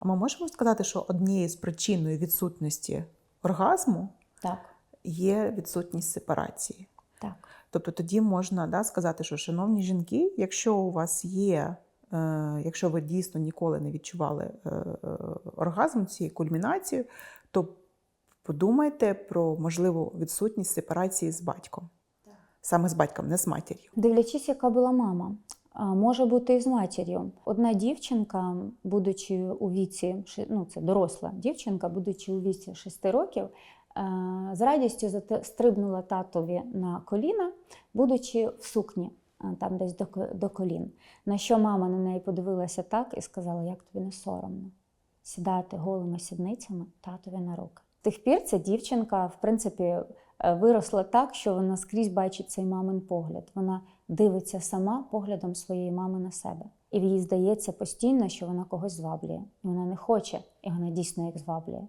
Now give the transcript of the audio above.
А ми можемо сказати, що однією з причиною відсутності оргазму Так, є відсутність сепарації. так. Тобто тоді можна да, сказати, що шановні жінки, якщо у вас є, е, якщо ви дійсно ніколи не відчували е, е, оргазм цієї кульмінації, то подумайте про можливу відсутність сепарації з батьком. Саме з батьком, не з матір'ю. Дивлячись, яка була мама. Може бути і з матір'ю. Одна дівчинка, будучи у віці, ну це доросла дівчинка, будучи у віці 6 років, е, з радістю стрибнула татові на коліна, будучи в сукні, е, там десь до, до колін. На що мама на неї подивилася так і сказала: як тобі не соромно сідати голими сідницями татові на руки. Тих пір ця дівчинка, в принципі, е, виросла так, що вона скрізь бачить цей мамин погляд. Вона дивиться сама поглядом своєї мами на себе. І їй здається постійно, що вона когось зваблює. Вона не хоче, і вона дійсно їх зваблює.